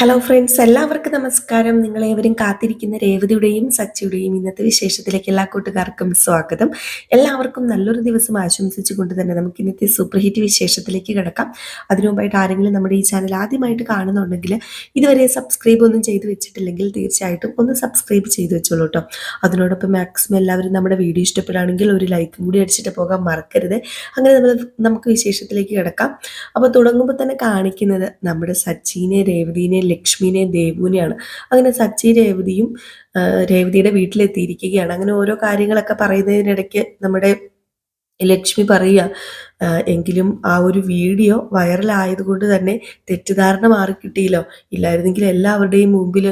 Hello friends എല്ലാവർക്കും നമസ്കാരം. നിങ്ങളേവരും കാത്തിരിക്കുന്ന രേവതിയുടെയും സച്ചിയുടെയും ഇന്നത്തെ വിശേഷത്തിലേക്ക് എല്ലാ കൂട്ടുകാർക്കും സ്വാഗതം. എല്ലാവർക്കും നല്ലൊരു ദിവസം ആശംസിച്ചുകൊണ്ട് തന്നെ നമുക്ക് ഇന്നത്തെ സൂപ്പർ ഹിറ്റ് വിശേഷത്തിലേക്ക് കിടക്കാം. അതിനുമുമ്പായിട്ട് ആരെങ്കിലും നമ്മുടെ ഈ ചാനൽ ആദ്യമായിട്ട് കാണുന്നുണ്ടെങ്കിൽ ഇതുവരെ സബ്സ്ക്രൈബ് ഒന്നും ചെയ്തു വെച്ചിട്ടില്ലെങ്കിൽ തീർച്ചയായിട്ടും ഒന്ന് സബ്സ്ക്രൈബ് ചെയ്തു വെച്ചോളൂ കേട്ടോ അതിനോടൊപ്പം മാക്സിമം എല്ലാവരും നമ്മുടെ വീഡിയോ ഇഷ്ടപ്പെടുകയാണെങ്കിൽ ഒരു ലൈക്കും കൂടി അടിച്ചിട്ട് പോകാൻ മറക്കരുത്. അങ്ങനെ നമ്മൾ നമുക്ക് വിശേഷത്തിലേക്ക് കിടക്കാം. അപ്പോൾ തുടങ്ങുമ്പോൾ തന്നെ കാണിക്കുന്നത് നമ്മുടെ സച്ചിനെ രേവതിനെ ലക്ഷ്മിനെയും ദേവുവിനെയാണ്. അങ്ങനെ സച്ചി രേവതിയും രേവതിയുടെ വീട്ടിലെത്തിയിരിക്കുകയാണ്. അങ്ങനെ ഓരോ കാര്യങ്ങളൊക്കെ പറയുന്നതിനിടയ്ക്ക് നമ്മുടെ ലക്ഷ്മി പറയുക എങ്കിലും ആ ഒരു വീഡിയോ വൈറലായതുകൊണ്ട് തന്നെ തെറ്റിദ്ധാരണ മാറി കിട്ടിയില്ലോ ഇല്ലായിരുന്നെങ്കിൽ എല്ലാവരുടെയും മുമ്പിൽ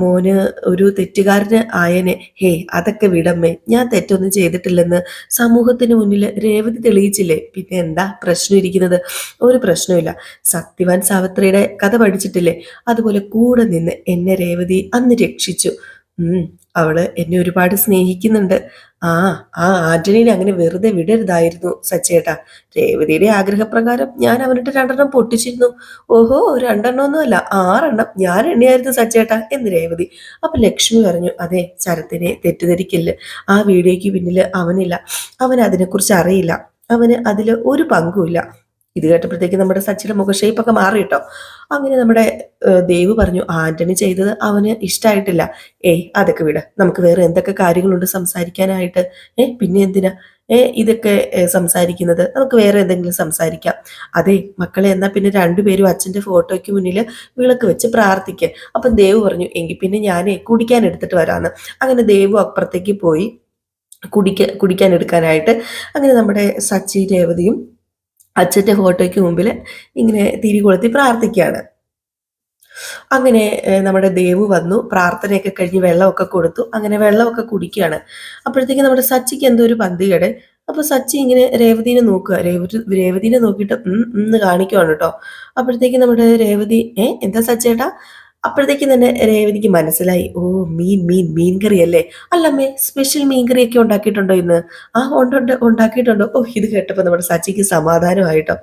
മോന് ഒരു തെറ്റുകാരന് ആയനെ. ഹേ അതൊക്കെ വിടമ്മേ. ഞാൻ തെറ്റൊന്നും ചെയ്തിട്ടില്ലെന്ന് സമൂഹത്തിന് മുന്നിൽ രേവതി തെളിയിച്ചില്ലേ? പിന്നെ എന്താ പ്രശ്നം ഇരിക്കുന്നത്? ഒരു പ്രശ്നമില്ല സത്യവാൻ സാവിത്രിയുടെ കഥ പഠിച്ചിട്ടില്ലേ? അതുപോലെ കൂടെ നിന്ന് എന്നെ രേവതി അന്ന് രക്ഷിച്ചു. അവൾ എന്നെ ഒരുപാട് സ്നേഹിക്കുന്നുണ്ട്. ആ ആ ആന്റണീനെ അങ്ങനെ വെറുതെ വിടരുതായിരുന്നു സച്ചേട്ടാ. രേവതിയുടെ ആഗ്രഹപ്രകാരം ഞാൻ അവരുടെ രണ്ടെണ്ണം പൊട്ടിച്ചിരുന്നു. ഓഹോ രണ്ടെണ്ണമൊന്നും അല്ല ആറെണ്ണം ഞാൻ എണ്ണിയായിരുന്നു സച്ചേട്ടാ എന്ന് രേവതി. അപ്പൊ ലക്ഷ്മി പറഞ്ഞു അതെ ശരത്തിനെ തെറ്റിദ്ധരിക്കില്ല. ആ വീഡിയോയ്ക്ക് പിന്നിൽ അവനില്ല. അവൻ അതിനെക്കുറിച്ച് അറിയില്ല. അവന് അതിൽ ഒരു പങ്കുമില്ല. ഇത് കേട്ടപ്പോഴത്തേക്ക് നമ്മുടെ സച്ചിയുടെ മുഖ ഷേപ്പൊക്കെ മാറി കേട്ടോ. അങ്ങനെ നമ്മുടെ ദേവ് പറഞ്ഞു ആന്റണി ചെയ്തത് അവന് ഇഷ്ടമായിട്ടില്ല ഏയ് അതൊക്കെ വിട. നമുക്ക് വേറെ എന്തൊക്കെ കാര്യങ്ങളുണ്ട് സംസാരിക്കാനായിട്ട്? ഏ പിന്നെ എന്തിനാ? ഏ ഇതൊക്കെ സംസാരിക്കുന്നത്? നമുക്ക് വേറെ എന്തെങ്കിലും സംസാരിക്കാം. അതെ മക്കളെ എന്നാൽ പിന്നെ രണ്ടുപേരും അച്ഛന്റെ ഫോട്ടോയ്ക്ക് മുന്നിൽ വിളക്ക് വെച്ച് പ്രാർത്ഥിക്കുക അപ്പം ദേവ് പറഞ്ഞു എങ്കിൽ പിന്നെ ഞാനേ കുടിക്കാൻ എടുത്തിട്ട് വരാമെന്ന് അങ്ങനെ ദേവു അപ്പുറത്തേക്ക് പോയി കുടിക്ക കുടിക്കാൻ എടുക്കാനായിട്ട്. അങ്ങനെ നമ്മുടെ സച്ചി രേവതിയും അച്ഛന്റെ ഫോട്ടോയ്ക്ക് മുമ്പിൽ ഇങ്ങനെ തിരി കൊളുത്തി പ്രാർത്ഥിക്കുകയാണ്. അങ്ങനെ നമ്മുടെ ദേവ് വന്നു പ്രാർത്ഥനയൊക്കെ കഴിഞ്ഞ് വെള്ളമൊക്കെ കൊടുത്തു അങ്ങനെ വെള്ളമൊക്കെ കുടിക്കുകയാണ്. അപ്പോഴത്തേക്ക് നമ്മുടെ സച്ചിക്ക് എന്തോ ഒരു പന്തികേട്. അപ്പൊ സച്ചി ഇങ്ങനെ രേവതിനെ നോക്കുക. രേവതി രേവതിനെ നോക്കിയിട്ട് ഉം എന്ന് കാണിക്കുവാണ് കേട്ടോ. അപ്പോഴത്തേക്ക് നമ്മുടെ രേവതി ഏ എന്താ സച്ചേട്ടാ? അപ്പോഴത്തേക്കും തന്നെ രേവതിക്ക് മനസ്സിലായി ഓ മീൻ മീൻ മീൻ കറി അല്ലേ? അല്ലമ്മേ സ്പെഷ്യൽ മീൻ കറിയൊക്കെ ഉണ്ടാക്കിയിട്ടുണ്ടോ ഇന്ന്? ആ ഉണ്ട് ഉണ്ട് ഉണ്ടാക്കിയിട്ടുണ്ടോ. ഓ ഇത് കേട്ടപ്പോൾ നമ്മുടെ സച്ചിക്ക് സമാധാനമായിട്ടോ.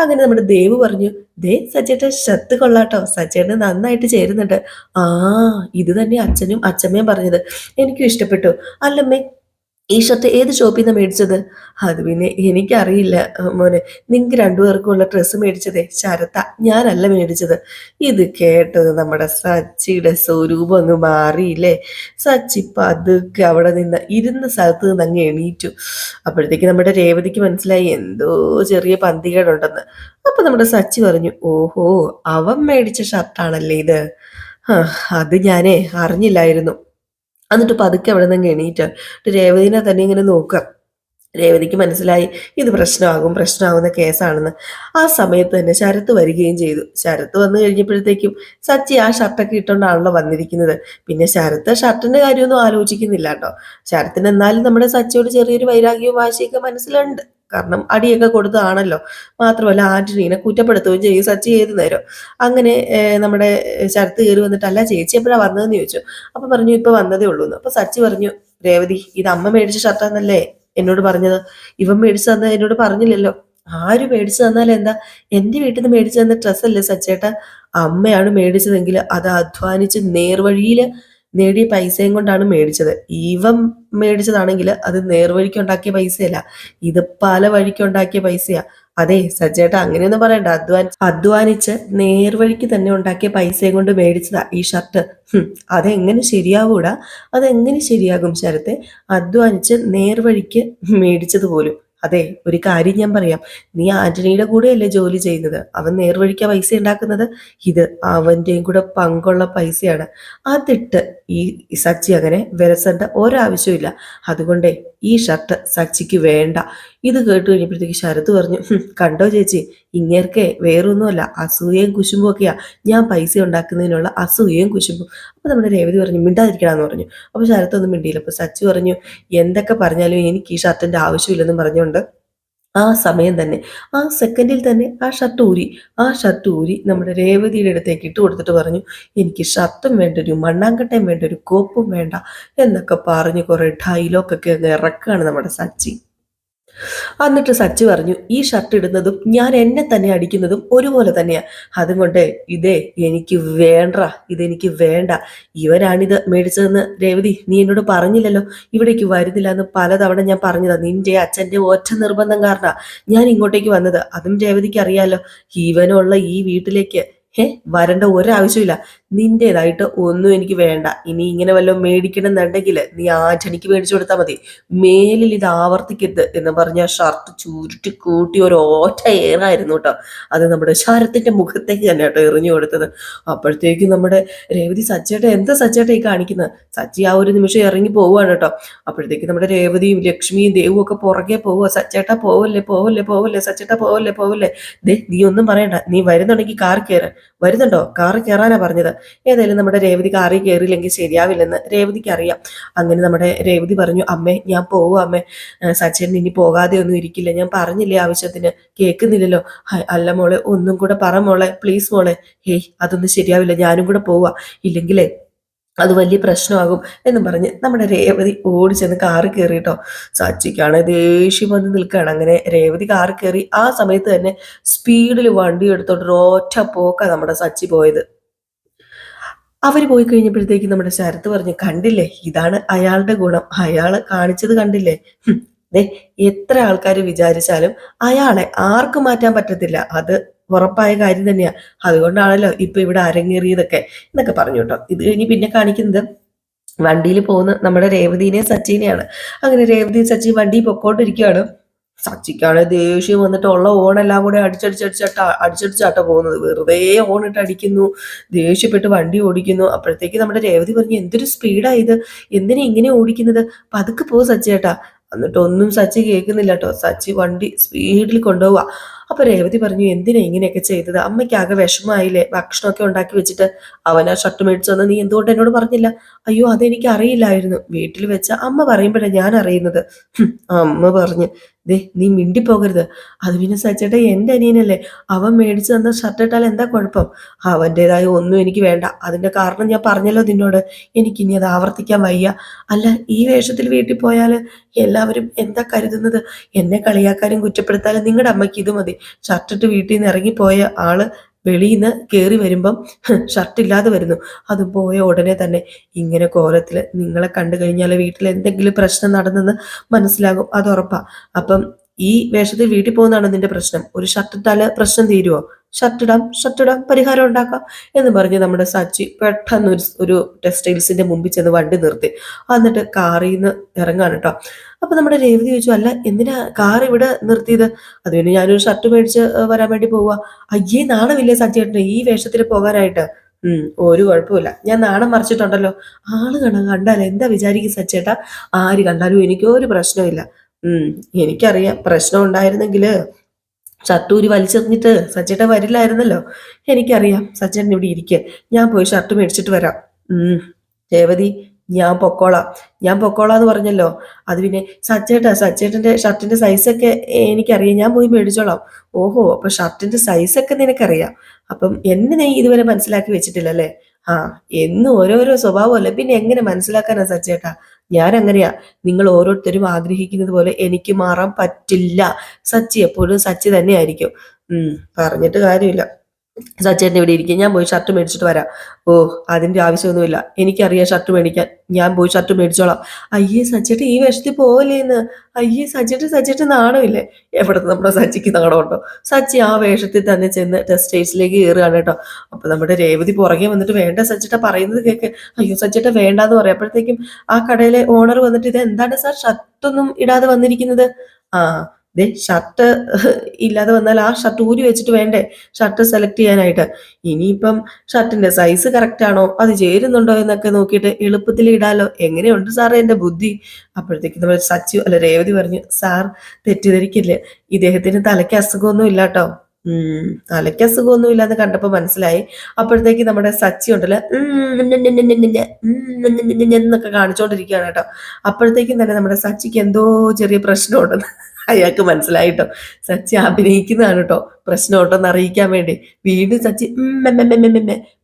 അങ്ങനെ നമ്മുടെ ദേവ് പറഞ്ഞു ദേ സച്ചേട്ട ശത്ത് കൊള്ളാട്ടോ. സച്ചേട്ടൻ നന്നായിട്ട് ചേരുന്നുണ്ട്. ആ ഇത് തന്നെ അച്ഛനും അച്ഛമ്മയും പറഞ്ഞത്. എനിക്കും ഇഷ്ടപ്പെട്ടു. അല്ലമ്മേ ഈ ഷർട്ട് ഏത് ഷോപ്പിൽ നിന്ന് മേടിച്ചത്? അത് പിന്നെ എനിക്കറിയില്ല മോനെ. നിങ്ങൾക്ക് രണ്ടുപേർക്കുള്ള ഡ്രസ്സ് മേടിച്ചതേ? ശരത്ത ഞാനല്ല മേടിച്ചത്. ഇത് കേട്ടത് നമ്മുടെ സച്ചിയുടെ സ്വരൂപം അങ്ങ് മാറിയില്ലേ? സച്ചി പതുക്കെ അവിടെ നിന്ന് ഇരുന്ന സ്ഥലത്ത് നിന്ന് അങ്ങ് എണീറ്റു. അപ്പോഴത്തേക്ക് നമ്മുടെ രേവതിക്ക് മനസ്സിലായി എന്തോ ചെറിയ പന്തികേടുണ്ടെന്ന്. അപ്പൊ നമ്മുടെ സച്ചി പറഞ്ഞു ഓഹോ അവൻ മേടിച്ച ഷർട്ടാണല്ലേ ഇത്? അത് ഞാനേ അറിഞ്ഞില്ലായിരുന്നു. എന്നിട്ട് പതുക്കെ അവിടെ നിന്ന് എണീറ്റ് രേവതിനെ തന്നെ ഇങ്ങനെ നോക്കുക. രേവതിക്ക് മനസ്സിലായി ഇത് പ്രശ്നമാകും പ്രശ്നമാകുന്ന കേസാണെന്ന്. ആ സമയത്ത് തന്നെ ശരത്ത് വരികയും ചെയ്തു. ശരത്ത് വന്നു കഴിഞ്ഞപ്പോഴത്തേക്കും സച്ചി ആ ഷർട്ടൊക്കെ ഇട്ടുകൊണ്ടാണല്ലോ വന്നിരിക്കുന്നത്. പിന്നെ ശരത്ത് ഷർട്ടിന്റെ കാര്യമൊന്നും ആലോചിക്കുന്നില്ല കേട്ടോ. ശരത്തിന് എന്നാലും നമ്മുടെ സച്ചിയോട് ചെറിയൊരു വൈരാഗ്യവും വാശിയൊക്കെ മനസ്സിലുണ്ട്. കാരണം അടിയൊക്കെ കൊടുത്തതാണല്ലോ. മാത്രമല്ല ആന്റണീനെ കുറ്റപ്പെടുത്തുകയും ചെയ്യും സച്ചി ഏത് നേരം അങ്ങനെ നമ്മുടെ ശരത്ത് കയറി വന്നിട്ടല്ല ചേച്ചി എപ്പോഴാ വന്നതെന്ന് ചോദിച്ചു. അപ്പൊ പറഞ്ഞു ഇപ്പൊ വന്നതേ ഉള്ളൂ എന്ന് അപ്പൊ സച്ചി പറഞ്ഞു രേവതി ഇത് അമ്മ മേടിച്ച ഷർട്ടാന്നല്ലേ? എന്നോട് പറഞ്ഞത് ഇവൻ മേടിച്ചു തന്ന എന്നോട് പറഞ്ഞില്ലല്ലോ. ആര് മേടിച്ചു തന്നാൽ എന്താ? എന്റെ വീട്ടിൽ നിന്ന് മേടിച്ചു തന്ന ഡ്രസ്സല്ലേ സച്ചേട്ട? അമ്മയാണ് മേടിച്ചതെങ്കിൽ അത് അധ്വാനിച്ച് നേർവഴിയിൽ നേടിയ പൈസയും കൊണ്ടാണ് മേടിച്ചത്. ഇവൻ മേടിച്ചതാണെങ്കിൽ അത് നേർവഴിക്ക് ഉണ്ടാക്കിയ പൈസയല്ല. ഇത് പല വഴിക്ക് ഉണ്ടാക്കിയ പൈസയാ. അതെ സജ്ജേട്ട അങ്ങനെയൊന്നും പറയണ്ട. അധ്വാനി അധ്വാനിച്ച് നേർവഴിക്ക് തന്നെ ഉണ്ടാക്കിയ പൈസയും കൊണ്ട് മേടിച്ചതാ ഈ ഷർട്ട്. അതെങ്ങനെ ശരിയാവൂടാ? അതെങ്ങനെ ശരിയാകും ശരത്തെ? അധ്വാനിച്ച് നേർവഴിക്ക് മേടിച്ചത് പോലും. അതെ ഒരു കാര്യം ഞാൻ പറയാം. നീ ആന്റണിയുടെ കൂടെയല്ലേ ജോലി ചെയ്യുന്നത്? അവൻ നേർവഴിക്ക പൈസ ഉണ്ടാക്കുന്നത്? ഇത് അവന്റെയും കൂടെ പങ്കുള്ള പൈസയാണ്. അതിട്ട് ഈ സച്ചി അങ്ങനെ വിരസേണ്ട ഒരാവശ്യമില്ല അതുകൊണ്ടേ ഈ ഷർട്ട് സച്ചിക്ക് വേണ്ട. ഇത് കേട്ട് കഴിഞ്ഞപ്പോഴത്തേക്ക് ശരത്ത് പറഞ്ഞു കണ്ടോ ചേച്ചി? ഇങ്ങേർക്കേ വേറൊന്നുമല്ല അസൂയയും കുശുമ്പും ഒക്കെയാ. ഞാൻ പൈസ ഉണ്ടാക്കുന്നതിനുള്ള അസൂയയും കുശുമ്പും. അപ്പൊ നമ്മുടെ രേവതി പറഞ്ഞു മിണ്ടാതിരിക്കണമെന്ന് പറഞ്ഞു. അപ്പോൾ ശരത്ത് ഒന്നും മിണ്ടിയില്ല. അപ്പോൾ സച്ചി പറഞ്ഞു എന്തൊക്കെ പറഞ്ഞാലും എനിക്ക് ഈ ഷർട്ടിന്റെ ആവശ്യമില്ലെന്നും പറഞ്ഞുകൊണ്ട് ആ സമയം തന്നെ ആ സെക്കൻഡിൽ തന്നെ ആ ഷർട്ട് ഊരി ആ ഷർട്ട് ഊരി നമ്മുടെ രേവതിയുടെ അടുത്തേക്ക് ഇട്ട് കൊടുത്തിട്ട് പറഞ്ഞു എനിക്ക് ഷർട്ടും വേണ്ട ഒരു മണ്ണാങ്കട്ടയും വേണ്ട ഒരു കോപ്പും വേണ്ട എന്നൊക്കെ പറഞ്ഞ് കുറേ ഡയലോഗൊക്കെ അങ്ങ് ഇറക്കുകയാണ് നമ്മുടെ സച്ചി. എന്നിട്ട് സച്ചി പറഞ്ഞു ഈ ഷർട്ട് ഇടുന്നതും ഞാൻ എന്നെ തന്നെ അടിക്കുന്നതും ഒരുപോലെ തന്നെയാ. അതുകൊണ്ട് ഇതേ എനിക്ക് വേണ്ട ഇതെനിക്ക് വേണ്ട. ഇവരാണിത് മേടിച്ചതെന്ന് രേവതി നീ എന്നോട് പറഞ്ഞില്ലല്ലോ. ഇവിടേക്ക് വരുന്നില്ല എന്ന് പലതവണ ഞാൻ പറഞ്ഞതാ. നിന്റെ അച്ഛന്റെ ഒറ്റ നിർബന്ധം കാരണ ഞാൻ ഇങ്ങോട്ടേക്ക് വന്നത്. അതും രേവതിക്ക് അറിയാലോ ഇവനുള്ള ഈ വീട്ടിലേക്ക് ഹേ വരേണ്ട ഒരാവശ്യമില്ല നിന്റേതായിട്ട് ഒന്നും എനിക്ക് വേണ്ട. ഇനി ഇങ്ങനെ വല്ലതും മേടിക്കണമെന്നുണ്ടെങ്കിൽ നീ ആറ്റണിക്ക് മേടിച്ചു കൊടുത്താൽ മതി. മേലിൽ ഇത് ആവർത്തിക്കരുത് എന്ന് പറഞ്ഞ ഷർട്ട് ചുരുട്ടി കൂട്ടി ഒരു ഓറ്റ ഏറായിരുന്നു കേട്ടോ. അത് നമ്മുടെ ശരത്തിന്റെ മുഖത്തേക്ക് തന്നെ കേട്ടോ എറിഞ്ഞു കൊടുത്തത്. അപ്പോഴത്തേക്കും നമ്മുടെ രേവതി സച്ചേട്ട എന്താ സച്ചേട്ട ഈ കാണിക്കുന്നത് സച്ചി ആ ഒരു നിമിഷം ഇറങ്ങി പോവുകയാണ് കേട്ടോ. അപ്പോഴത്തേക്ക് നമ്മുടെ രേവതിയും ലക്ഷ്മിയും ദേവും ഒക്കെ പുറകെ പോവുക സച്ചേട്ട പോവല്ലേ പോവല്ലേ പോവല്ലേ സച്ചേട്ട പോവല്ലേ പോവല്ലേ. ദേ നീ ഒന്നും പറയണ്ട. നീ വരുന്നുണ്ടെങ്കിൽ കാർ കയറാൻ വരുന്നുണ്ടോ? കാർ കയറാനാ പറഞ്ഞത്. ഏതായാലും നമ്മുടെ രേവതിക്ക് ആറി കയറിയില്ലെങ്കിൽ ശരിയാവില്ലെന്ന് രേവതിക്ക് അറിയാം. അങ്ങനെ നമ്മുടെ രേവതി പറഞ്ഞു അമ്മേ ഞാൻ പോവും അമ്മേ. സച്ചിൻ ഇനി പോകാതെ ഒന്നും ഇരിക്കില്ല. ഞാൻ പറഞ്ഞില്ലേ ആവശ്യത്തിന്. കേൾക്കുന്നില്ലല്ലോ. അല്ല മോളെ ഒന്നും കൂടെ പറ മോളെ പ്ലീസ് മോളെ. ഹേയ് അതൊന്നും ശരിയാവില്ല. ഞാനും കൂടെ പോവാ. ഇല്ലെങ്കിലേ അത് വലിയ പ്രശ്നമാകും. എന്നും പറഞ്ഞ് നമ്മുടെ രേവതി ഓടി ചെന്ന് കാറ് കയറിയിട്ടോ സച്ചിക്കാണ് ദേഷ്യം വന്ന് നിൽക്കുകയാണ്. അങ്ങനെ രേവതി കാറ് കയറി ആ സമയത്ത് തന്നെ സ്പീഡിൽ വണ്ടി എടുത്തോണ്ട് ഒരു ഒറ്റ പോക്കാണ് നമ്മുടെ സച്ചി പോയത്. അവർ പോയി കഴിഞ്ഞപ്പോഴത്തേക്ക് നമ്മുടെ ശരത്ത് പറഞ്ഞു കണ്ടില്ലേ? ഇതാണ് അയാളുടെ ഗുണം. അയാൾ കാണിച്ചത് കണ്ടില്ലേ? ദേ എത്ര ആൾക്കാർ വിചാരിച്ചാലും അയാളെ ആർക്കും മാറ്റാൻ പറ്റത്തില്ല. അത് ഉറപ്പായ കാര്യം തന്നെയാണ് അതുകൊണ്ടാണല്ലോ ഇപ്പൊ ഇവിടെ അരങ്ങേറിയതൊക്കെ. എന്നൊക്കെ പറഞ്ഞു കേട്ടോ. ഇത് കഴിഞ്ഞ് പിന്നെ കാണിക്കുന്നത് വണ്ടിയിൽ പോകുന്ന നമ്മുടെ രേവതിനെ സച്ചിനെയാണ്. അങ്ങനെ രേവതി സച്ചി വണ്ടി പൊക്കോണ്ടിരിക്കുകയാണ് സച്ചിക്കാണ് ദേഷ്യം വന്നിട്ട് ഉള്ള ഓണെല്ലാം കൂടെ അടിച്ചടിച്ചടിച്ചട്ട അടിച്ചടിച്ചാട്ട പോകുന്നത്. വെറുതെ ഓണിട്ട് അടിക്കുന്നു ദേഷ്യപ്പെട്ട് വണ്ടി ഓടിക്കുന്നു. അപ്പോഴത്തേക്ക് നമ്മുടെ രേവതി പറഞ്ഞു എന്തൊരു സ്പീഡാ ഇത്. എന്തിനാ ഇങ്ങനെ ഓടിക്കുന്നത്? പതുക്കെ പോ സച്ചിയേട്ടാ. എന്നിട്ട് ഒന്നും സച്ചി കേൾക്കുന്നില്ല കേട്ടോ സച്ചി വണ്ടി സ്പീഡിൽ കൊണ്ടുപോവാ. അപ്പൊ രേവതി പറഞ്ഞു എന്തിനാ ഇങ്ങനെയൊക്കെ ചെയ്തത്? അമ്മയ്ക്കാകെ വിഷമമായില്ലേ? ഭക്ഷണമൊക്കെ ഉണ്ടാക്കി വെച്ചിട്ട് അവൻ ആ ഷർട്ട് മേടിച്ചു വന്ന് നീ എന്തുകൊണ്ട് എന്നോട് പറഞ്ഞില്ല? അയ്യോ അതെനിക്ക് അറിയില്ലായിരുന്നു. വീട്ടിൽ വെച്ച അമ്മ പറയുമ്പോഴാണ് ഞാൻ അറിയുന്നത്. അമ്മ പറഞ്ഞു ദേ നീ മിണ്ടിപ്പോകരുത്. അത് പിന്നെ സച്ചേട്ട എന്റെ അനിയനല്ലേ. അവൻ മേടിച്ചു തന്ന ഷർട്ട് ഇട്ടാൽ എന്താ കുഴപ്പം? അവന്റെതായ ഒന്നും എനിക്ക് വേണ്ട. അതിന്റെ കാരണം ഞാൻ പറഞ്ഞല്ലോ നിന്നോട്. എനിക്കിനി അത് ആവർത്തിക്കാൻ വയ്യ. അല്ല ഈ വേഷത്തിൽ വീട്ടിൽ പോയാൽ എല്ലാവരും എന്താ കരുതുന്നത്? എന്നെ കളിയാക്കാനും കുറ്റപ്പെടുത്താനും നിങ്ങളുടെ അമ്മയ്ക്ക് ഇത് മതി. ഷർട്ടിട്ട് വീട്ടിൽ നിന്ന് ഇറങ്ങിപ്പോയ ആൾ വെളിയിൽ നിന്ന് കയറി വരുമ്പം ഷർട്ടില്ലാതെ വരുന്നു. അത് പോയ ഉടനെ തന്നെ ഇങ്ങനെ കോലത്തിൽ നിങ്ങളെ കണ്ടു കഴിഞ്ഞാൽ വീട്ടിൽ എന്തെങ്കിലും പ്രശ്നം നടന്നെന്ന് മനസ്സിലാകും. അത് ഉറപ്പാ. അപ്പം ഈ വേഷത്തിൽ വീട്ടിൽ പോകുന്നതാണ് നിന്റെ പ്രശ്നം. ഒരു ഷർട്ട് പ്രശ്നം തീരുമോ ഷർട്ടിടാം ഷർട്ടിടാം ഷർട്ട് പരിഹാരം ഉണ്ടാക്കാം എന്ന് പറഞ്ഞ് നമ്മുടെ സച്ചി പെട്ടെന്ന് ഒരു ഒരു ടെക്സ്റ്റൈൽസിന്റെ മുമ്പിൽ ചെന്ന് വണ്ടി നിർത്തി. എന്നിട്ട് കാറിൽ നിന്ന് ഇറങ്ങാണ് കേട്ടോ. അപ്പൊ നമ്മുടെ രേവതി ചോദിച്ചു അല്ല എന്തിനാ കാർ ഇവിടെ നിർത്തിയത്? അത് പിന്നെ ഞാനൊരു ഷർട്ട് മേടിച്ച് വരാൻ വേണ്ടി പോവുക അയ്യേ നാണമില്ലേ സച്ചേട്ടന് ഈ വേഷത്തിൽ പോകാനായിട്ട്? ഉം ഒരു കുഴപ്പമില്ല ഞാൻ നാണം മറിച്ചിട്ടുണ്ടല്ലോ. ആൾ കാണാൻ കണ്ടാൽ എന്താ വിചാരിക്കും സച്ചേട്ടാ ആര് കണ്ടാലും എനിക്കൊരു പ്രശ്നമില്ല ഉം എനിക്കറിയാം. പ്രശ്നം ഉണ്ടായിരുന്നെങ്കിൽ ഷർട്ടൂരി വലിച്ചെറിഞ്ഞിട്ട് സച്ചേട്ടൻ വരില്ലായിരുന്നല്ലോ. എനിക്കറിയാം. സച്ചേട്ടൻ ഇവിടെ ഇരിക്കുക ഞാൻ പോയി ഷർട്ട് മേടിച്ചിട്ട് വരാം. ഉം രേവതി ഞാൻ പൊക്കോളാം. ഞാൻ പൊക്കോളാം എന്ന് പറഞ്ഞല്ലോ. അത് പിന്നെ സച്ചേട്ടാ സച്ചേട്ടന്റെ ഷർട്ടിന്റെ സൈസൊക്കെ എനിക്കറിയാം. ഞാൻ പോയി മേടിച്ചോളാം. ഓഹോ അപ്പൊ ഷർട്ടിന്റെ സൈസൊക്കെ നിനക്കറിയാം. അപ്പം എന്നെ നീ ഇതുവരെ മനസ്സിലാക്കി വെച്ചിട്ടില്ലല്ലേ? ആ എന്നും ഓരോരോ സ്വഭാവമല്ലേ? പിന്നെ എങ്ങനെ മനസ്സിലാക്കാനാ സച്ചേട്ടാ? ഞാൻ അങ്ങനെയാ നിങ്ങൾ ഓരോരുത്തരും ആഗ്രഹിക്കുന്നത് പോലെ എനിക്ക് മാറാൻ പറ്റില്ല. സച്ചി എപ്പോഴും സച്ചി തന്നെയായിരിക്കും. ഉം പറഞ്ഞിട്ട് കാര്യമില്ല. സച്ചേട്ടൻ ഇവിടെ ഇരിക്കും. ഞാൻ പോയി ഷർട്ട് മേടിച്ചിട്ട് വരാം. ഓ അതിന്റെ ആവശ്യമൊന്നുമില്ല. എനിക്കറിയാം ഷർട്ട് മേടിക്കാൻ. ഞാൻ പോയി ഷർട്ട് മേടിച്ചോളാം. അയ്യേ സച്ചേട്ടൻ ഈ വേഷത്തിൽ പോകലേന്ന് അയ്യേ സച്ചേട്ടൻ സച്ചേട്ടൻ നാണമില്ലേ? എവിടെ നമ്മുടെ സച്ചിക്ക് നാണമുണ്ടോ? സച്ചി ആ വേഷത്തിൽ തന്നെ ചെന്ന് ടെസ്റ്റേഴ്സിലേക്ക് കയറുകയാണ് കേട്ടോ. അപ്പൊ നമ്മുടെ രേവതി പുറകെ വന്നിട്ട് വേണ്ട സച്ചേട്ട പറയുന്നത് കേൾക്ക് അയ്യോ സച്ചേട്ട വേണ്ടാന്ന് പറയാം. അപ്പോഴത്തേക്കും ആ കടയിലെ ഓണർ വന്നിട്ട് ഇത് എന്താണ് സാർ? ഷർട്ടൊന്നും ഇടാതെ വന്നിരിക്കുന്നത്. ആ ദെൻ ഷർട്ട് ഇല്ലാതെ വന്നാൽ ആ ഷർട്ട് ഊരി വെച്ചിട്ട് വേണ്ടേ? ഷർട്ട് സെലക്ട് ചെയ്യാനായിട്ട്. ഇനിയിപ്പം ഷർട്ടിന്റെ സൈസ് കറക്റ്റ് ആണോ? അത് ചേരുന്നുണ്ടോ എന്നൊക്കെ നോക്കിയിട്ട് എളുപ്പത്തിൽ ഇടാലോ? എങ്ങനെയുണ്ട് സാറേ എന്റെ ബുദ്ധി? അപ്പോഴത്തേക്ക് നമ്മൾ സച്ചു അല്ല രേവതി പറഞ്ഞു സാർ തെറ്റിദ്ധരിക്കില്ലേ? ഇദ്ദേഹത്തിന് തലയ്ക്ക് അസുഖമൊന്നും ഇല്ല കേട്ടോ തലയ്ക്ക് അസുഖമൊന്നും ഇല്ലാന്ന് കണ്ടപ്പോൾ മനസ്സിലായി. അപ്പോഴത്തേക്ക് നമ്മുടെ സച്ചി ഉണ്ടല്ലോ എന്നൊക്കെ കാണിച്ചോണ്ടിരിക്കുകയാണ് കേട്ടോ. അപ്പോഴത്തേക്കും തന്നെ നമ്മുടെ സച്ചിക്ക് എന്തോ ചെറിയ പ്രശ്നമുണ്ടെന്ന് അയാൾക്ക് മനസ്സിലായിട്ടോ. സച്ചി അഭിനയിക്കുന്നതാണ് കേട്ടോ പ്രശ്നം എന്ന് അറിയിക്കാൻ വേണ്ടി.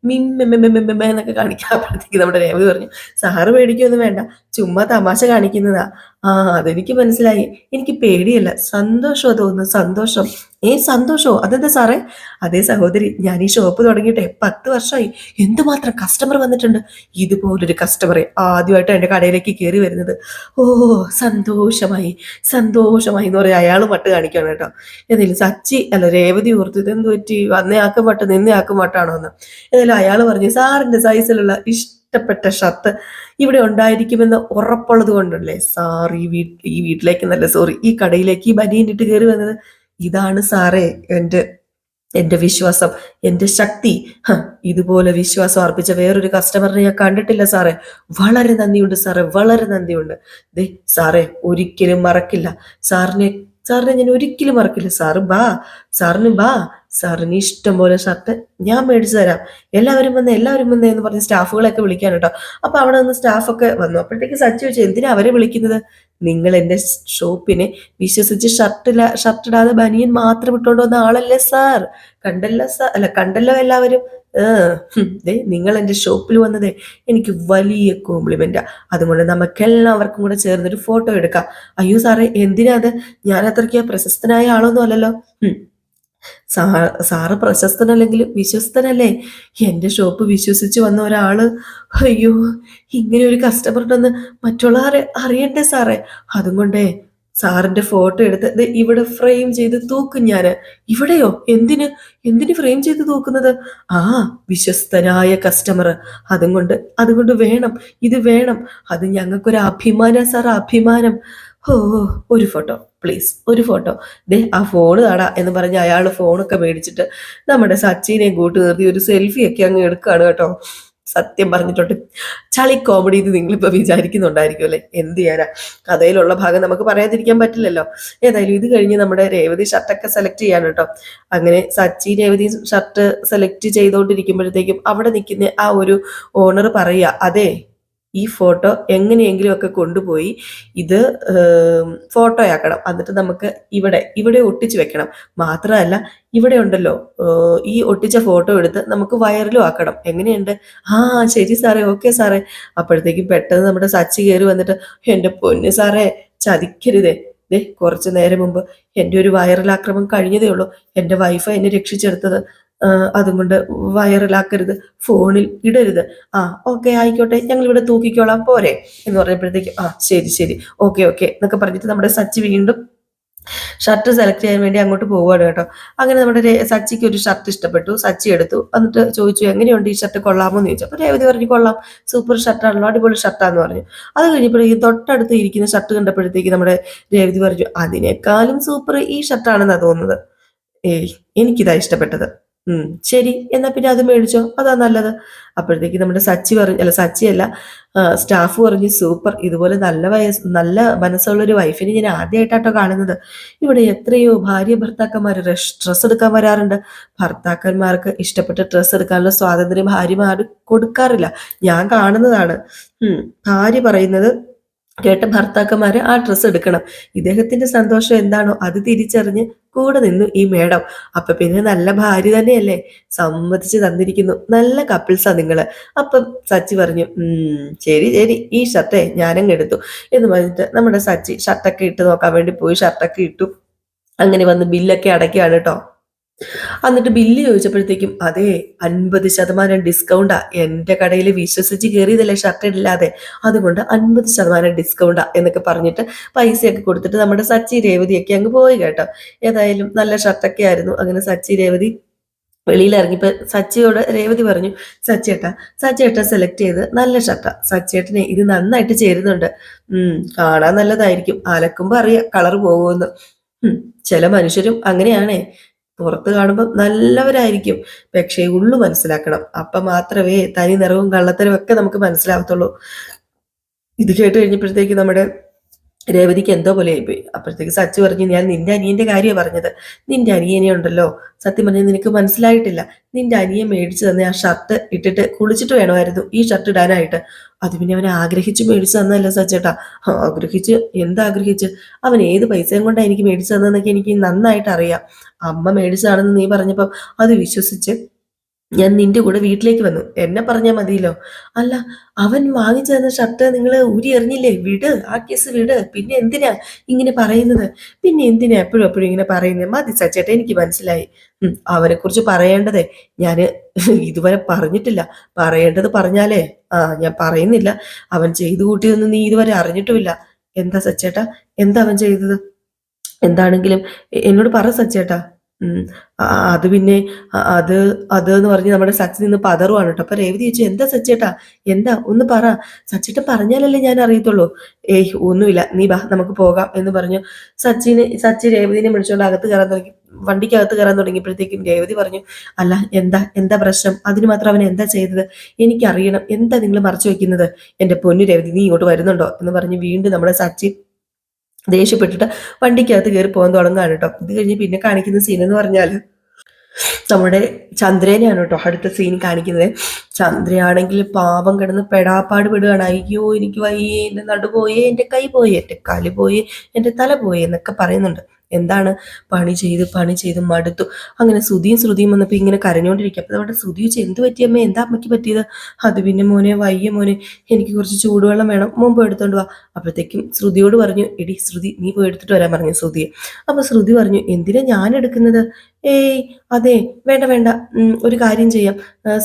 വീണ്ടും മെ എന്നൊക്കെ കാണിക്കാപ്പോഴത്തേക്ക് നമ്മുടെ രേവതി പറഞ്ഞു. സാറ് പേടിക്കൊന്നും വേണ്ട ചുമ്മാ തമാശ കാണിക്കുന്നതാ. ആ അതെനിക്ക് മനസ്സിലായി. എനിക്ക് പേടിയല്ല. സന്തോഷമോ തോന്നുന്നു. സന്തോഷം. ഏ സന്തോഷോ? അതെന്താ സാറേ? അതേ സഹോദരി ഞാൻ ഈ ഷോപ്പ് തുടങ്ങിയിട്ടെ പത്ത് വർഷമായി. എന്തുമാത്രം കസ്റ്റമർ വന്നിട്ടുണ്ട്? ഇതുപോലൊരു കസ്റ്റമറെ ആദ്യമായിട്ട് എന്റെ കടയിലേക്ക് കയറി വരുന്നത്. ഓ സന്തോഷമായി. സന്തോഷമായി എന്ന് പറയാം. അയാൾ മട്ട് കാണിക്കണം കേട്ടോ. എന്തെങ്കിലും സച്ചി അല്ല രേവതി ഓർത്തു ഇതെന്ത് പറ്റി? വന്നേ ആക്കും മട്ട് നിന്നേ ആക്കും മട്ടാണോ എന്ന് എന്നാലും അയാൾ പറഞ്ഞു സാറിന്റെ സൈസിലുള്ള ഇഷ്ടപ്പെട്ട ഷർട്ട് ഇവിടെ ഉണ്ടായിരിക്കുമെന്ന് ഉറപ്പുള്ളത് കൊണ്ടല്ലേ? സാർ ഈ വീട്ടിൽ ഈ വീട്ടിലേക്ക് നല്ല സോറി ഈ കടയിലേക്ക് ഈ ബനിയൻ ഇട്ട് കയറി വന്നത്. ഇതാണ് സാറേ എന്റെ എന്റെ വിശ്വാസം എന്റെ ശക്തി. ഇതുപോലെ വിശ്വാസം അർപ്പിച്ച വേറൊരു കസ്റ്റമറിനെ ഞാൻ കണ്ടിട്ടില്ല സാറേ. വളരെ നന്ദിയുണ്ട് സാറേ വളരെ നന്ദിയുണ്ട്. ദേ സാറേ ഒരിക്കലും മറക്കില്ല. സാറിനെ സാറിനെ ഞാൻ ഒരിക്കലും മറക്കില്ല. സാറ് ബാ സാറിന് ബാ സാറിന് ഇഷ്ടം പോലെ ഷർട്ട് ഞാൻ മേടിച്ചു തരാം. എല്ലാവരും വന്ന് എല്ലാവരും വന്ന് എന്ന് പറഞ്ഞ് സ്റ്റാഫുകളൊക്കെ വിളിക്കാൻ കേട്ടോ. അപ്പൊ അവിടെ നിന്ന് സ്റ്റാഫൊക്കെ വന്നു. അപ്പോഴത്തേക്ക് സച്ചി വെച്ചു എന്തിനാ അവരെ വിളിക്കുന്നത്? നിങ്ങൾ എന്റെ ഷോപ്പിനെ വിശ്വസിച്ച് ഷർട്ടില ഷർട്ടിടാതെ ബനിയൻ മാത്രം ഇട്ടുകൊണ്ട് വന്ന ആളല്ലേ സാർ? കണ്ടല്ലോ സാർ അല്ല കണ്ടല്ലോ എല്ലാവരും. ദേ നിങ്ങൾ എന്റെ ഷോപ്പിൽ വന്നത് എനിക്ക് വലിയ കോംപ്ലിമെന്റാ അതുകൊണ്ട് നമുക്കെല്ലാവർക്കും കൂടെ ചേർന്നൊരു ഫോട്ടോ എടുക്കാം. അയ്യോ സാറേ എന്തിനാ അത്? ഞാൻ അത്രയ്ക്ക് പ്രശസ്തനായ ആളൊന്നും അല്ലല്ലോ. സാ സാറ് പ്രശസ്തനല്ലെങ്കിലും വിശ്വസ്തനല്ലേ? എന്റെ ഷോപ്പ് വിശ്വസിച്ച് വന്ന ഒരാൾ. അയ്യോ ഇങ്ങനെ ഒരു കസ്റ്റമർ ഉണ്ടെന്ന് മറ്റുള്ളവരെ അറിയണ്ടേ സാറേ? അതും കൊണ്ടേ സാറിന്റെ ഫോട്ടോ എടുത്ത് ഇത് ഇവിടെ ഫ്രെയിം ചെയ്ത് തൂക്കും ഞാൻ. ഇവിടെയോ? എന്തിന്? എന്തിന് ഫ്രെയിം ചെയ്ത് തൂക്കുന്നത്? ആ വിശ്വസ്തനായ കസ്റ്റമർ അതും കൊണ്ട് അതുകൊണ്ട് വേണം. ഇത് വേണം. അത് ഞങ്ങൾക്കൊരു അഭിമാന സാർ അഭിമാനം. ഓ ഒരു ഫോട്ടോ പ്ലീസ് ഒരു ഫോട്ടോ. ദേ ആ ഫോൺ താടാ എന്ന് പറഞ്ഞ് അയാൾ ഫോണൊക്കെ മേടിച്ചിട്ട് നമ്മുടെ സച്ചിനെ കൂട്ടി നിർത്തി ഒരു സെൽഫിയൊക്കെ അങ്ങ് എടുക്കുകയാണ് കേട്ടോ. സത്യം പറഞ്ഞിട്ടുണ്ട്. ചളി കോമഡി എന്ന് നിങ്ങളിപ്പോൾ വിചാരിക്കുന്നുണ്ടായിരിക്കും അല്ലേ? എന്ത് ചെയ്യാനാ? കഥയിലുള്ള ഭാഗം നമുക്ക് പറയാതിരിക്കാൻ പറ്റില്ലല്ലോ. ഏതായാലും ഇത് കഴിഞ്ഞ് നമ്മുടെ രേവതി ഷർട്ടൊക്കെ സെലക്ട് ചെയ്യാൻ കേട്ടോ. അങ്ങനെ സച്ചി രേവതി ഷർട്ട് സെലക്ട് ചെയ്തുകൊണ്ടിരിക്കുമ്പോഴത്തേക്കും അവിടെ നിൽക്കുന്ന ആ ഒരു ഓണർ പറയുക അതെ ഈ ഫോട്ടോ എങ്ങനെയെങ്കിലും ഒക്കെ കൊണ്ടുപോയി ഇത് ഫോട്ടോയാക്കണം. എന്നിട്ട് നമുക്ക് ഇവിടെ ഇവിടെ ഒട്ടിച്ചു വെക്കണം. മാത്രമല്ല ഇവിടെ ഉണ്ടല്ലോ ഈ ഒട്ടിച്ച ഫോട്ടോ എടുത്ത് നമുക്ക് വയറിലും ആക്കണം. എങ്ങനെയുണ്ട്? ആ ശരി സാറേ ഓക്കെ സാറേ. അപ്പോഴത്തേക്കും പെട്ടെന്ന് നമ്മുടെ സച്ചി കയറി വന്നിട്ട് എന്റെ പൊന്ന് സാറേ ചതിക്കരുതേ. ദേ കുറച്ചു നേരം മുമ്പ് എന്റെ ഒരു വൈറൽ ആക്രമം കഴിഞ്ഞതേ ഉള്ളൂ. എന്റെ വൈഫ് എന്നെ രക്ഷിച്ചെടുത്തത്. അതുകൊണ്ട് വൈറലാക്കരുത് ഫോണിൽ ഇടരുത്. ആ ഓക്കെ ആയിക്കോട്ടെ ഞങ്ങൾ ഇവിടെ തൂക്കിക്കോളാം പോരെ എന്ന് പറഞ്ഞപ്പോഴത്തേക്ക് ആ ശരി ശരി ഓക്കെ ഓക്കെ എന്നൊക്കെ പറഞ്ഞിട്ട് നമ്മുടെ സച്ചി വീണ്ടും ഷർട്ട് സെലക്ട് ചെയ്യാൻ വേണ്ടി അങ്ങോട്ട് പോവുകയാണ് കേട്ടോ. അങ്ങനെ നമ്മുടെ സച്ചിക്ക് ഒരു ഷർട്ട് ഇഷ്ടപ്പെട്ടു സച്ചി എടുത്തു എന്നിട്ട് ചോദിച്ചു എങ്ങനെയുണ്ട് ഈ ഷർട്ട് കൊള്ളാമോ? എന്ന് ചോദിച്ചു. അപ്പൊ രേവതി പറഞ്ഞു കൊള്ളാം സൂപ്പർ ഷർട്ടാണല്ലോ അടിപൊളി ഷർട്ടാന്ന് പറഞ്ഞു. അത് ഈ തൊട്ടടുത്ത് ഇരിക്കുന്ന ഷർട്ട് കണ്ടപ്പോഴത്തേക്ക് നമ്മുടെ രേവതി പറഞ്ഞു അതിനേക്കാളും സൂപ്പർ ഈ ഷർട്ടാണെന്നാണ് തോന്നുന്നത്. ഏയ് എനിക്കിതാ ഇഷ്ടപ്പെട്ടത്. ഉം ശരി എന്നാ പിന്നെ അത് മേടിച്ചോ? അതാ നല്ലത്. അപ്പോഴത്തേക്ക് നമ്മുടെ സച്ചി പറഞ്ഞു അല്ല സച്ചി അല്ല സ്റ്റാഫ് പറഞ്ഞു സൂപ്പർ ഇതുപോലെ നല്ല വയസ്സ് നല്ല മനസ്സുള്ള ഒരു വൈഫിനെ ഞാൻ ആദ്യമായിട്ടാട്ടോ കാണുന്നത്. ഇവിടെ എത്രയോ ഭാര്യ ഭർത്താക്കന്മാർ ഡ്രസ്സ് എടുക്കാൻ വരാറുണ്ട്. ഭർത്താക്കന്മാർക്ക് ഇഷ്ടപ്പെട്ട ഡ്രസ്സ് എടുക്കാനുള്ള സ്വാതന്ത്ര്യം ഭാര്യമാർ കൊടുക്കാറില്ല. ഞാൻ കാണുന്നതാണ്. ഉം ഭാര്യ പറയുന്നത് കേട്ട ഭർത്താക്കന്മാര് ആ ഡ്രസ്സ് എടുക്കണം. ഇദ്ദേഹത്തിന്റെ സന്തോഷം എന്താണോ അത് തിരിച്ചറിഞ്ഞ് കൂടെ നിന്നു ഈ മേഡം അപ്പൊ പിന്നെ നല്ല ഭാര്യ തന്നെയല്ലേ? സമ്മതിച്ച് തന്നിരിക്കുന്നു. നല്ല കപ്പിൾസാ നിങ്ങൾ. അപ്പം സച്ചി പറഞ്ഞു ഉം ശരി ശരി ഈ ഷർട്ടേ ഞാനങ്ങ് എടുത്തു. എന്ന് പറഞ്ഞിട്ട് നമ്മുടെ സച്ചി ഷർട്ടൊക്കെ ഇട്ട് നോക്കാൻ വേണ്ടി പോയി ഷർട്ടൊക്കെ ഇട്ടു. അങ്ങനെ വന്ന് ബില്ലൊക്കെ അടയ്ക്കുകയാണ് കേട്ടോ എന്നിട്ട് ബില്ല് ചോദിച്ചപ്പോഴത്തേക്കും അതെ അൻപത് ശതമാനം ഡിസ്കൗണ്ടാ എന്റെ കടയിൽ വിശ്വസിച്ച് കയറിയതല്ലേ ഷർട്ട് ഇല്ലാതെ അതുകൊണ്ട് അൻപത് ശതമാനം ഡിസ്കൗണ്ടാ എന്നൊക്കെ പറഞ്ഞിട്ട് പൈസയൊക്കെ കൊടുത്തിട്ട് നമ്മുടെ സച്ചി രേവതിയൊക്കെ അങ്ങ് പോയി കേട്ടോ. ഏതായാലും നല്ല ഷർട്ടൊക്കെ ആയിരുന്നു. അങ്ങനെ സച്ചി രേവതി വെളിയിൽ ഇറങ്ങിയപ്പോൾ സച്ചിയോട് രേവതി പറഞ്ഞു സച്ചേട്ട സച്ചേട്ട സെലക്ട് ചെയ്ത് നല്ല ഷർട്ട സച്ചേട്ടനെ ഇത് നന്നായിട്ട് ചേരുന്നുണ്ട്. കാണാൻ നല്ലതായിരിക്കും. അലക്കുമ്പോ അറിയാം കളർ പോകുമെന്ന്. ചില മനുഷ്യരും അങ്ങനെയാണേ. പുറത്ത് കാണുമ്പോൾ നല്ലവരായിരിക്കും. പക്ഷേ ഉള്ളു മനസ്സിലാക്കണം. അപ്പൊ മാത്രമേ തനി നിറവും കള്ളത്തരവും ഒക്കെ നമുക്ക് മനസ്സിലാവത്തുള്ളൂ. ഇത് കേട്ട് കഴിഞ്ഞപ്പോഴത്തേക്ക് നമ്മുടെ രേവതിക്ക് എന്തോ പോലെ ആയിപ്പോയി അപ്പോഴത്തേക്ക് സച്ചു പറഞ്ഞു ഞാൻ നിന്റെ അനിയന്റെ കാര്യമാണ് പറഞ്ഞത്. നിന്റെ അനിയനെ ഉണ്ടല്ലോ. സത്യം പറഞ്ഞാൽ നിനക്ക് മനസ്സിലായിട്ടില്ല. നിന്റെ അനിയൻ മേടിച്ചു തന്നെ ആ ഷർട്ട് ഇട്ടിട്ട് കുളിച്ചിട്ട് വേണമായിരുന്നു. ഈ ഷർട്ട് ഇടാനായിട്ട്. അത് പിന്നെ അവൻ ആഗ്രഹിച്ച് മേടിച്ചു തന്നല്ല സച്ചേട്ടാ ആഗ്രഹിച്ച് എന്താഗ്രഹിച്ച്? അവൻ ഏത് പൈസയും കൊണ്ടാണ് എനിക്ക് മേടിച്ചു തന്നതെന്നൊക്കെ എനിക്ക് നന്നായിട്ട് അറിയാം. അമ്മ മേടിച്ചതാണെന്ന് നീ പറഞ്ഞപ്പം അത് വിശ്വസിച്ച് ഞാൻ നിന്റെ കൂടെ വീട്ടിലേക്ക് വന്നു. എന്നെ പറഞ്ഞാൽ മതിയല്ലോ. അല്ല അവൻ വാങ്ങിച്ചു തന്ന ഷർട്ട് നിങ്ങൾ ഊരി എറിഞ്ഞില്ലേ? വിട് ആ കേസ് വിട്. പിന്നെ എന്തിനാ ഇങ്ങനെ പറയുന്നത്? പിന്നെ എന്തിനാ എപ്പോഴും എപ്പോഴും ഇങ്ങനെ പറയുന്നത് മതി സച്ചേട്ടാ എനിക്ക് മനസ്സിലായി. അവനെ കുറിച്ച് പറയേണ്ടതേ. ഞാൻ ഇതുവരെ പറഞ്ഞിട്ടില്ല. പറയേണ്ടത് പറഞ്ഞാലേ. ആ ഞാൻ പറയുന്നില്ല. അവൻ ചെയ്തു കൂട്ടിയൊന്നും നീ ഇതുവരെ അറിഞ്ഞിട്ടുമില്ല. എന്താ സച്ചേട്ടാ? എന്താ അവൻ ചെയ്തത്? എന്താണെങ്കിലും എന്നോട് പറ സച്ചേട്ടാ. അത് പിന്നെ അത് അത് എന്ന് പറഞ്ഞ് നമ്മുടെ സച്ചി നിന്ന് പതറുവാണ് കേട്ടോ. അപ്പൊ രേവതി ചോദിച്ചു എന്താ സച്ചേട്ടാ? എന്താ? ഒന്ന് പറ. സച്ചേട്ട പറഞ്ഞാലല്ലേ ഞാൻ അറിയത്തുള്ളൂ. ഏയ് ഒന്നുമില്ല. നീ ബാ നമുക്ക് പോകാം എന്ന് പറഞ്ഞു. സച്ചിന് സച്ചി രേവതിനെ വിളിച്ചുകൊണ്ട് അകത്ത് കയറാൻ തുടങ്ങി വണ്ടിക്കകത്ത് കയറാൻ തുടങ്ങിയപ്പോഴത്തേക്കും രേവതി പറഞ്ഞു അല്ല എന്താ? എന്താ പ്രശ്നം? അതിന് മാത്രം അവൻ എന്താ ചെയ്തത്? എനിക്കറിയണം. എന്താ നിങ്ങൾ മറച്ചു വെക്കുന്നത്? എന്റെ പൊന്നു രേവതി നീ ഇങ്ങോട്ട് വരുന്നുണ്ടോ? എന്ന് പറഞ്ഞ് വീണ്ടും നമ്മുടെ സച്ചി ദേഷ്യപ്പെട്ടിട്ട് വണ്ടിക്കകത്ത് കയറി പോകാൻ തുടങ്ങാണ് കേട്ടോ. ഇത് കഴിഞ്ഞ് പിന്നെ കാണിക്കുന്ന സീൻ എന്ന് പറഞ്ഞാൽ നമ്മുടെ ചന്ദ്രനെയാണ് കേട്ടോ അടുത്ത സീൻ കാണിക്കുന്നത്. ചന്ദ്രയാണെങ്കിൽ പാവം കിടന്ന് പെടാപ്പാട് പെടുകയാണ്. അയ്യോ എനിക്ക് വയ്യേ എന്റെ നടു പോയേ എന്റെ കൈ പോയേ എന്റെ കാൽ പോയേ എന്റെ തല പോയേ എന്നൊക്കെ പറയുന്നുണ്ട്. എന്താണ് പണി ചെയ്ത് പണി ചെയ്ത് മടുത്തു. അങ്ങനെ ശ്രുതിയും ശ്രുതിയും വന്നപ്പോൾ ഇങ്ങനെ കരഞ്ഞുകൊണ്ടിരിക്കുക അപ്പോൾ അവിടെ ശ്രുതി വെച്ച് എന്ത് പറ്റിയമ്മ എന്താ അമ്മയ്ക്ക് പറ്റിയത്? അത് പിന്നെ മോനെ വയ്യ മോനെ. എനിക്ക് കുറച്ച് ചൂടുവെള്ളം വേണം. മുമ്പ് എടുത്തോണ്ട് വാ. അപ്പോഴത്തേക്കും ശ്രുതിയോട് പറഞ്ഞു എടി ശ്രുതി നീ പോയി എടുത്തിട്ട് വരാൻ പറഞ്ഞു ശ്രുതിയെ. അപ്പോൾ ശ്രുതി പറഞ്ഞു എന്തിനാ ഞാൻ എടുക്കുന്നത്? ഏയ് അതെ വേണ്ട വേണ്ട. ഒരു കാര്യം ചെയ്യാം.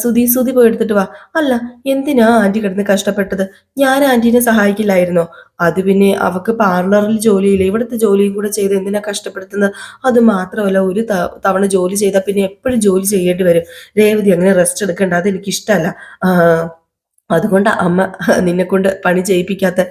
ശ്രുതി ശ്രുതി പോയി എടുത്തിട്ട് വാ. അല്ല എന്തിനാ ആന്റി കിടന്ന് കഷ്ടപ്പെട്ടത്? ഞാൻ ആന്റീനെ സഹായിക്കില്ലായിരുന്നോ? അത് പിന്നെ അവക്ക് പാർലറിൽ ജോലിയില്ല. ഇവിടുത്തെ ജോലിയും കൂടെ ചെയ്ത് എന്തിനാ കഷ്ടപ്പെടുത്തുന്നത്? അത് മാത്രമല്ല ഒരു തവണ ജോലി ചെയ്താൽ പിന്നെ എപ്പോഴും ജോലി ചെയ്യേണ്ടി വരും. രേവതി അങ്ങനെ റെസ്റ്റ് എടുക്കേണ്ട അത് എനിക്ക് ഇഷ്ടമല്ല അതുകൊണ്ട് അമ്മ നിന്നെ കൊണ്ട് പണി ചെയ്യിപ്പിക്കാത്ത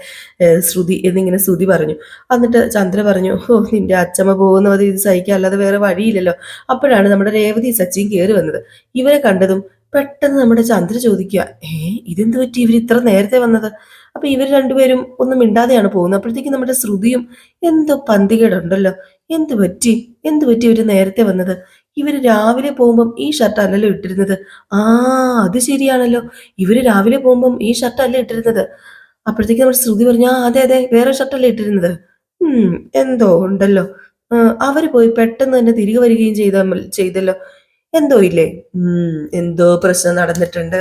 ശ്രുതി എന്നിങ്ങനെ ശ്രുതി പറഞ്ഞു. എന്നിട്ട് ചന്ദ്ര പറഞ്ഞു ഓ നിന്റെ അച്ഛമ്മ പോകുന്ന മതി ഇത് സഹിക്കാൻ അല്ലാതെ വേറെ വഴിയില്ലല്ലോ. അപ്പോഴാണ് നമ്മുടെ രേവതി സച്ചിൻ കയറി വന്നത്. ഇവരെ കണ്ടതും പെട്ടെന്ന് നമ്മുടെ ചന്ദ്ര ചോദിക്കുക ഏ ഇതെന്ത് പറ്റി? ഇവർ ഇത്ര നേരത്തെ വന്നത്? അപ്പൊ ഇവർ രണ്ടുപേരും ഒന്നും മിണ്ടാതെയാണ് പോകുന്നത്. അപ്പോഴത്തേക്ക് നമ്മുടെ ശ്രുതിയും എന്തോ പന്തികേടുണ്ടല്ലോ? എന്ത് പറ്റി? എന്ത് പറ്റി ഇവർ നേരത്തെ വന്നത്? ഇവർ രാവിലെ പോകുമ്പം ഈ ഷർട്ട് അല്ലല്ലോ ഇട്ടിരുന്നത്. ആ അത് ശരിയാണല്ലോ. ഇവർ രാവിലെ പോകുമ്പം ഈ ഷർട്ട് അല്ലേ ഇട്ടിരുന്നത്? അപ്പോഴത്തേക്ക് നമ്മുടെ ശ്രുതി പറഞ്ഞു ആ അതെ അതെ വേറെ ഷർട്ടല്ലേ ഇട്ടിരുന്നത്? ഉം എന്തോ ഉണ്ടല്ലോ. അവർ പോയി പെട്ടെന്ന് തന്നെ തിരികെ വരികയും ചെയ്ത ചെയ്തല്ലോ. എന്തോ ഇല്ലേ? ഉം എന്തോ പ്രശ്നം നടന്നിട്ടുണ്ട്.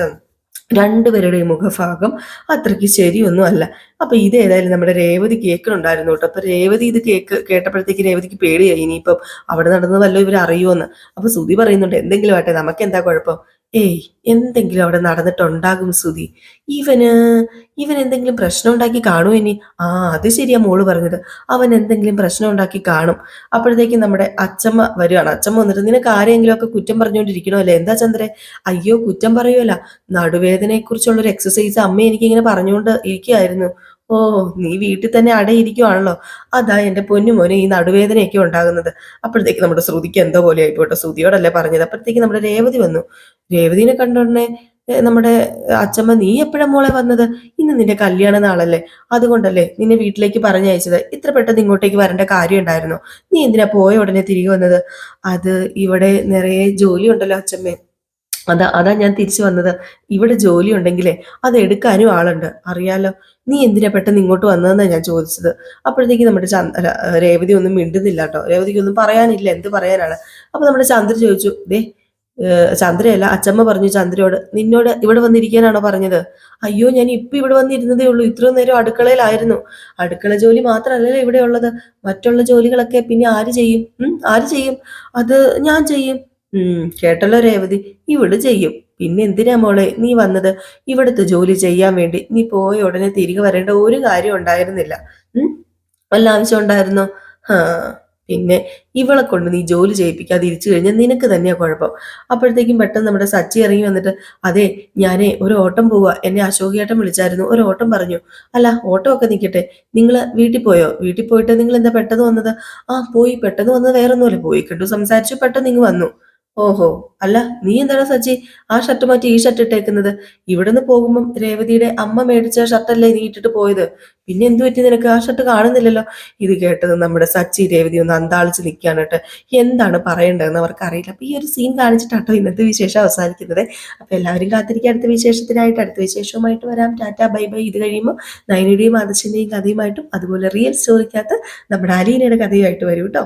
രണ്ടുപേരുടെയും മുഖഭാഗം അത്രയ്ക്ക് ശരിയൊന്നും അല്ല അപ്പൊ ഇത് ഏതായാലും നമ്മുടെ രേവതി കേൾക്കണുണ്ടായിരുന്നു കേട്ടോ. അപ്പൊ രേവതി ഇത് കേക്ക് കേട്ടപ്പോഴത്തേക്ക് രേവതിക്ക് പേടിയായി. ഇനിയിപ്പം അവിടെ നടന്നത് വല്ലോ ഇവർ അറിയുമെന്ന് അപ്പൊ സുധി പറയുന്നുണ്ട് എന്തെങ്കിലും ആട്ടെ നമുക്ക് എന്താ കുഴപ്പം? ഏയ് എന്തെങ്കിലും അവിടെ നടന്നിട്ടുണ്ടാകും സുധി. ഇവന് ഇവൻ എന്തെങ്കിലും പ്രശ്നം ഉണ്ടാക്കി കാണുമോ ഇനി. ആ അത് ശരിയാ മോൾ പറഞ്ഞത്. അവൻ എന്തെങ്കിലും പ്രശ്നം ഉണ്ടാക്കി കാണും. അപ്പോഴത്തേക്കും നമ്മുടെ അച്ചമ്മ വരുവാണ്. അച്ചമ്മ വന്നിട്ട് നിനക്ക് ആരെങ്കിലും ഒക്കെ കുറ്റം പറഞ്ഞുകൊണ്ടിരിക്കണോ അല്ലേ? എന്താ ചന്ദ്രേ? അയ്യോ കുറ്റം പറയുമല്ല നടുവേദനയെ കുറിച്ചുള്ള ഒരു എക്സസൈസ് അമ്മ എനിക്ക് ഇങ്ങനെ പറഞ്ഞുകൊണ്ട് ഇരിക്കുകയായിരുന്നു ഓ നീ വീട്ടിൽ തന്നെ അടയിരിക്കുവാണല്ലോ. അതാ എന്റെ പൊന്നു മോനെ ഈ നടുവേദനയൊക്കെ ഉണ്ടാകുന്നത്. അപ്പോഴത്തേക്ക് നമ്മുടെ ശ്രുതിക്ക് എന്തോ പോലെ ആയിപ്പോട്ടെ ശ്രുതിയോടല്ലേ പറഞ്ഞത്. അപ്പോഴത്തേക്ക് നമ്മുടെ രേവതി വന്നു. രേവതിനെ കണ്ടോടനെ നമ്മുടെ അച്ചമ്മ നീ എപ്പോഴാ മോളെ വന്നത്? ഇന്ന് നിന്റെ കല്യാണ നാളല്ലേ. അതുകൊണ്ടല്ലേ നിന്നെ വീട്ടിലേക്ക് പറഞ്ഞയച്ചത്. ഇത്ര പെട്ടെന്ന് ഇങ്ങോട്ടേക്ക് വരേണ്ട കാര്യം ഉണ്ടായിരുന്നോ. നീ എന്തിനാ പോയ ഉടനെ തിരികെ വന്നത്? അത് ഇവിടെ നിറയെ ജോലി ഉണ്ടല്ലോ അച്ചമ്മേ. അതാ അതാ ഞാൻ തിരിച്ചു വന്നത്. ഇവിടെ ജോലി ഉണ്ടെങ്കിലേ അത് എടുക്കാനും ആളുണ്ട്. അറിയാലോ? നീ എന്തിനാ പെട്ടെന്ന് ഇങ്ങോട്ട് വന്നതെന്നാണ് ഞാൻ ചോദിച്ചത്? അപ്പോഴത്തേക്ക് നമ്മുടെ ചന്ദ്ര രേവതി ഒന്നും മിണ്ടുന്നില്ല കേട്ടോ. രേവതിക്ക് ഒന്നും പറയാനില്ല എന്ത് പറയാനാണ്. അപ്പൊ നമ്മുടെ ചന്ദ്ര ചോദിച്ചു ദേ ചന്ദ്രയല്ല അച്ചമ്മ പറഞ്ഞു ചന്ദ്രയോട് നിന്നോട് ഇവിടെ വന്നിരിക്കാനാണോ പറഞ്ഞത്? അയ്യോ ഞാൻ ഇപ്പൊ ഇവിടെ വന്നിരുന്നതേ ഉള്ളൂ ഇത്രയും നേരം അടുക്കളയിലായിരുന്നു. അടുക്കള ജോലി മാത്രമല്ലല്ലോ ഇവിടെ ഉള്ളത് മറ്റുള്ള ജോലികളൊക്കെ പിന്നെ ആര് ചെയ്യും? ആര് ചെയ്യും? അത് ഞാൻ ചെയ്യും. കേട്ടല്ലോ രേവതി ഇവൾ ചെയ്യും. പിന്നെ എന്തിനാ മോളെ നീ വന്നത്? ഇവിടുത്തെ ജോലി ചെയ്യാൻ വേണ്ടി. നീ പോയ ഉടനെ തിരികെ വരേണ്ട ഒരു കാര്യം ഉണ്ടായിരുന്നില്ല. ഉം? വല്ല ആവശ്യം ഉണ്ടായിരുന്നോ? ഹാ. പിന്നെ ഇവളെ കൊണ്ട് നീ ജോലി ചെയ്യിപ്പിക്കാതെ ഇരിച്ചു കഴിഞ്ഞാൽ നിനക്ക് തന്നെയാ കുഴപ്പം. അപ്പോഴത്തേക്കും പെട്ടെന്ന് നമ്മുടെ സച്ചി ഇറങ്ങി വന്നിട്ട് അതെ ഞാനേ ഒരു ഓട്ടം പോവാ. എന്നെ അശോകിയേട്ടൻ വിളിച്ചായിരുന്നു. ഒരു ഓട്ടം പറഞ്ഞു. അല്ല ഓട്ടം ഒക്കെ നിൽക്കട്ടെ നിങ്ങൾ വീട്ടിൽ പോയോ? വീട്ടിൽ പോയിട്ട് നിങ്ങൾ എന്താ പെട്ടെന്ന് വന്നത്? ആ പോയി. പെട്ടെന്ന് വന്നത് വേറെ ഒന്നുമല്ല പോയി കണ്ടു സംസാരിച്ചു പെട്ടെന്ന് ഇങ്ങ് വന്നു. ഓഹോ അല്ല നീ എന്താണ് സച്ചി? ആ ഷർട്ട് മാറ്റി ഈ ഷർട്ട് ഇട്ടേക്കുന്നത്? ഇവിടുന്ന് പോകുമ്പം രേവതിയുടെ അമ്മ മേടിച്ച ഷർട്ടല്ലേ നീ ഇട്ടിട്ട് പോയത്? പിന്നെ എന്തു പറ്റി നിനക്ക്? ആ ഷർട്ട് കാണുന്നില്ലല്ലോ. ഇത് കേട്ടത് നമ്മുടെ സച്ചി രേവതി ഒന്ന് അന്താളിച്ച് നിൽക്കുകയാണ് കേട്ടോ. എന്താണ് പറയേണ്ടതെന്ന് അവർക്ക് അറിയില്ല അപ്പൊ ഈ ഒരു സീൻ കാണിച്ചിട്ടാട്ടോ ഇന്നത്തെ വിശേഷം അവസാനിക്കുന്നത്. അപ്പൊ എല്ലാവരും കാത്തിരിക്കുക അടുത്ത വിശേഷത്തിനായിട്ട് അടുത്ത വിശേഷവുമായിട്ട് വരാം. Tata bye bye. ഇത് കഴിയുമ്പോൾ നയനയുടെയും ആദർശിന്റെയും കഥയുമായിട്ടും അതുപോലെ റിയൽ സ്റ്റോറിക്കകത്ത് നമ്മുടെ അലീനയുടെ കഥയുമായിട്ട് വരും കേട്ടോ.